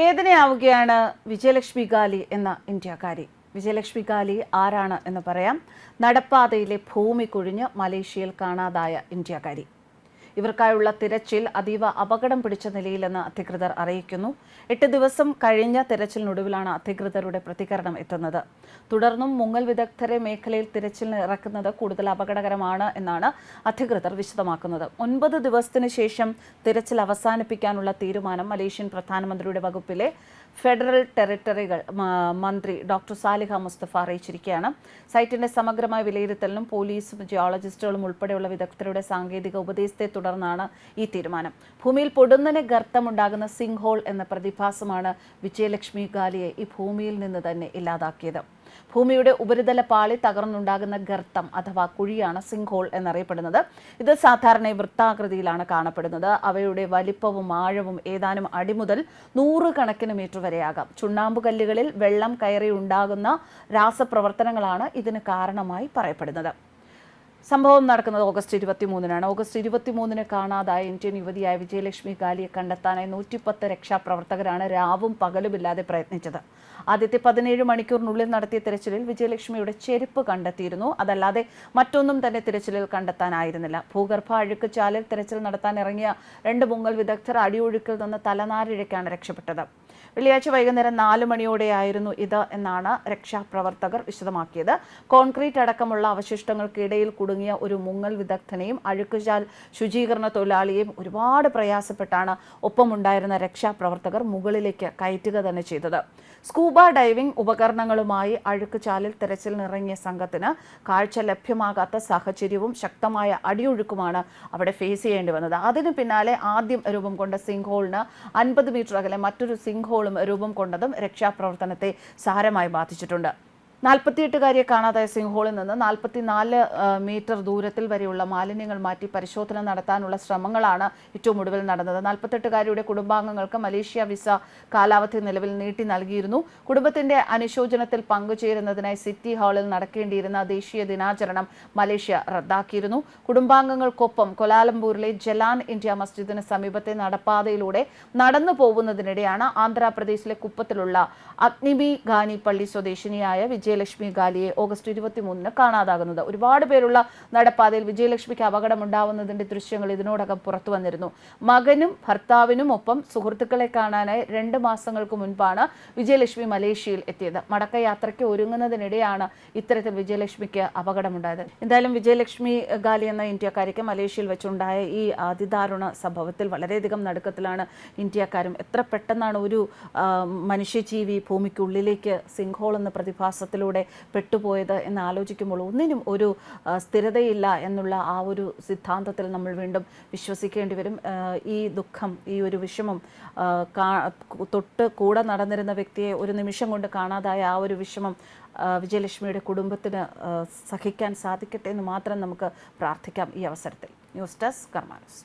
വേദനയാവുകയാണ് വിജയലക്ഷ്മി ഗാലി എന്ന ഇന്ത്യക്കാരി. വിജയലക്ഷ്മി ഗാലി ആരാണ് എന്ന് പറയാം. നടപ്പാതയിലെ ഭൂമി കുഴിഞ്ഞ് മലേഷ്യയിൽ കാണാതായ ഇന്ത്യക്കാരി. ഇവർക്കായുള്ള തിരച്ചിൽ അതീവ അപകടം പിടിച്ച നിലയിലെന്ന് അധികൃതർ അറിയിക്കുന്നു. എട്ട് ദിവസം കഴിഞ്ഞ തിരച്ചിലിനൊടുവിലാണ് അധികൃതരുടെ പ്രതികരണം എത്തുന്നത്. തുടർന്നും മുങ്ങൽ വിദഗ്ധരെ മേഖലയിൽ തിരച്ചിലിന് ഇറക്കുന്നത് കൂടുതൽ അപകടകരമാണ് എന്നാണ് അധികൃതർ വിശദമാക്കുന്നത്. ഒൻപത് ദിവസത്തിന് ശേഷം തിരച്ചിൽ അവസാനിപ്പിക്കാനുള്ള തീരുമാനം മലേഷ്യൻ പ്രധാനമന്ത്രിയുടെ വകുപ്പിലെ ഫെഡറൽ ടെറിട്ടറികൾ മന്ത്രി ഡോക്ടർ സാലിഹ മുസ്തഫ അറിയിച്ചിരിക്കുകയാണ്. സൈറ്റിന്റെ സമഗ്രമായ വിലയിരുത്തലിനും പോലീസും ജിയോളജിസ്റ്റുകളും ഉൾപ്പെടെയുള്ള വിദഗ്ധരുടെ സാങ്കേതിക ഉപദേശത്തെ തുടർന്നാണ് ഈ തീരുമാനം. ഭൂമിയിൽ പൊടുന്നനെ ഗർത്തമുണ്ടാകുന്ന സിംഗ് ഹോൾ എന്ന പ്രതിഭാസമാണ് വിജയലക്ഷ്മി ഗാലിയെ ഈ ഭൂമിയിൽ നിന്ന് തന്നെ ഇല്ലാതാക്കിയത്. ഭൂമിയുടെ ഉപരിതല പാളി തകർന്നുണ്ടാകുന്ന ഗർത്തം അഥവാ കുഴിയാണ് സിങ്ക് ഹോൾ എന്നറിയപ്പെടുന്നത്. ഇത് സാധാരണ വൃത്താകൃതിയിലാണ് കാണപ്പെടുന്നത്. അവയുടെ വലിപ്പവും ആഴവും ഏതാനും അടി മുതൽ നൂറുകണക്കിന് മീറ്റർ വരെയാകാം. ചുണ്ണാമ്പുകല്ലുകളിൽ വെള്ളം കയറി ഉണ്ടാകുന്ന രാസപ്രവർത്തനങ്ങളാണ് ഇതിന് കാരണമായി പറയപ്പെടുന്നത്. സംഭവം നടക്കുന്നത് ഓഗസ്റ്റ് ഇരുപത്തി മൂന്നിനാണ് ഓഗസ്റ്റ് ഇരുപത്തി മൂന്നിന് കാണാതായ ഇന്ത്യൻ യുവതിയായ വിജയലക്ഷ്മി ഗാലിയെ കണ്ടെത്താനായി നൂറ്റിപ്പത്ത് രക്ഷാപ്രവർത്തകരാണ് രാവും പകലുമില്ലാതെ പ്രയത്നിച്ചത്. ആദ്യത്തെ പതിനേഴ് മണിക്കൂറിനുള്ളിൽ നടത്തിയ തിരച്ചിലിൽ വിജയലക്ഷ്മിയുടെ ചെരുപ്പ് കണ്ടെത്തിയിരുന്നു. അതല്ലാതെ മറ്റൊന്നും തന്നെ തിരച്ചിലിൽ കണ്ടെത്താനായിരുന്നില്ല. ഭൂഗർഭ അഴുക്ക് ചാലിൽ തിരച്ചിൽ നടത്താൻ ഇറങ്ങിയ രണ്ട് മുങ്ങൽ വിദഗ്ധർ അടിയൊഴുക്കിൽ നിന്ന് തലനാരിഴയ്ക്കാണ് രക്ഷപ്പെട്ടത്. വെള്ളിയാഴ്ച വൈകുന്നേരം നാല് മണിയോടെയായിരുന്നു ഇത് എന്നാണ് രക്ഷാപ്രവർത്തകർ വിശദമാക്കിയത്. കോൺക്രീറ്റ് അടക്കമുള്ള അവശിഷ്ടങ്ങൾക്കിടയിൽ കുടുങ്ങിയ ഒരു മുങ്ങൽ വിദഗ്ധനെയും അഴുക്കുചാൽ ശുചീകരണ തൊഴിലാളിയെയും ഒരുപാട് പ്രയാസപ്പെട്ടാണ് ഒപ്പമുണ്ടായിരുന്ന രക്ഷാപ്രവർത്തകർ മുകളിലേക്ക് കയറ്റുക തന്നെ ചെയ്തത്. സ്കൂബ ഡൈവിംഗ് ഉപകരണങ്ങളുമായി അഴുക്കുചാലിൽ തെരച്ചിലിനിറങ്ങിയ സംഘത്തിന് കാഴ്ച ലഭ്യമാകാത്ത സാഹചര്യവും ശക്തമായ അടിയൊഴുക്കുമാണ് അവിടെ ഫേസ് ചെയ്യേണ്ടി വന്നത്. അതിനു പിന്നാലെ ആദ്യം രൂപം കൊണ്ട സിംഗ് ഹോളിന് അൻപത് മീറ്റർ അകലെ മറ്റൊരു സിങ്ക് ഹോളും രൂപം കൊണ്ടതും രക്ഷാപ്രവർത്തനത്തെ സാരമായി ബാധിച്ചിട്ടുണ്ട് നാൽപ്പത്തിയെട്ടുകാരിയെ കാണാതായ സിംഹോളിൽ ഹോളിൽ നിന്ന് നാൽപ്പത്തിനാല് മീറ്റർ ദൂരത്തിൽ വരെയുള്ള മാലിന്യങ്ങൾ മാറ്റി പരിശോധന നടത്താനുള്ള ശ്രമങ്ങളാണ് ഏറ്റവും ഒടുവിൽ നടന്നത്. നാൽപ്പത്തെട്ടുകാരിയുടെ കുടുംബാംഗങ്ങൾക്ക് മലേഷ്യ വിസ കാലാവധി നിലവിൽ നീട്ടി നൽകിയിരുന്നു. കുടുംബത്തിന്റെ അനുശോചനത്തിൽ പങ്കുചേരുന്നതിനായി സിറ്റി ഹാളിൽ നടക്കേണ്ടിയിരുന്ന ദേശീയ ദിനാചരണം മലേഷ്യ റദ്ദാക്കിയിരുന്നു. കുടുംബാംഗങ്ങൾക്കൊപ്പം കൊലാലംപൂരിലെ ജലാൻ ഇന്ത്യ മസ്ജിദിന് സമീപത്തെ നടപ്പാതയിലൂടെ നടന്നു പോകുന്നതിനിടെയാണ് ആന്ധ്രാപ്രദേശിലെ കുപ്പത്തിലുള്ള അഗ്നിബി ഗാനി പള്ളി സ്വദേശിനിയായ വിജയലക്ഷ്മി ഗാലിയെ ഓഗസ്റ്റ് ഇരുപത്തി മൂന്നിന് കാണാതാകുന്നത്. ഒരുപാട് പേരുള്ള നടപ്പാതയിൽ വിജയലക്ഷ്മിക്ക് അപകടമുണ്ടാവുന്നതിന്റെ ദൃശ്യങ്ങൾ ഇതിനോടകം പുറത്തു വന്നിരുന്നു. മകനും ഭർത്താവിനും ഒപ്പം സുഹൃത്തുക്കളെ കാണാനായി രണ്ട് മാസങ്ങൾക്ക് മുൻപാണ് വിജയലക്ഷ്മി മലേഷ്യയിൽ എത്തിയത്. മടക്കയാത്രയ്ക്ക് ഒരുങ്ങുന്നതിനിടെയാണ് ഇത്തരത്തിൽ വിജയലക്ഷ്മിക്ക് അപകടമുണ്ടായത്. എന്തായാലും വിജയലക്ഷ്മി ഗാലി എന്ന ഇന്ത്യക്കാരിക്ക് മലേഷ്യയിൽ വെച്ചുണ്ടായ ഈ അതിദാരുണ സംഭവത്തിൽ വളരെയധികം നടുക്കത്തിലാണ് ഇന്ത്യക്കാരും. എത്ര പെട്ടെന്നാണ് ഒരു മനുഷ്യജീവി ഭൂമിക്കുള്ളിലേക്ക് സിംഹോൾ എന്ന എന്ന പ്രതിഭാസത്തിലൂടെ പെട്ടുപോയത് എന്ന് ആലോചിക്കുമ്പോൾ ഒന്നിനും ഒരു സ്ഥിരതയില്ല എന്നുള്ള ആ ഒരു സിദ്ധാന്തത്തിൽ നമ്മൾ വീണ്ടും വിശ്വസിക്കേണ്ടി വരും. ഈ ദുഃഖം ഈ ഒരു വിഷമം തൊട്ട് കൂടെ നടന്നിരുന്ന വ്യക്തിയെ ഒരു നിമിഷം കൊണ്ട് കാണാതായ ആ ഒരു വിഷമം വിജയലക്ഷ്മിയുടെ കുടുംബത്തിന് സഹിക്കാൻ സാധിക്കട്ടെ എന്ന് മാത്രം നമുക്ക് പ്രാർത്ഥിക്കാം ഈ അവസരത്തിൽ. News desk കർമാനസ്.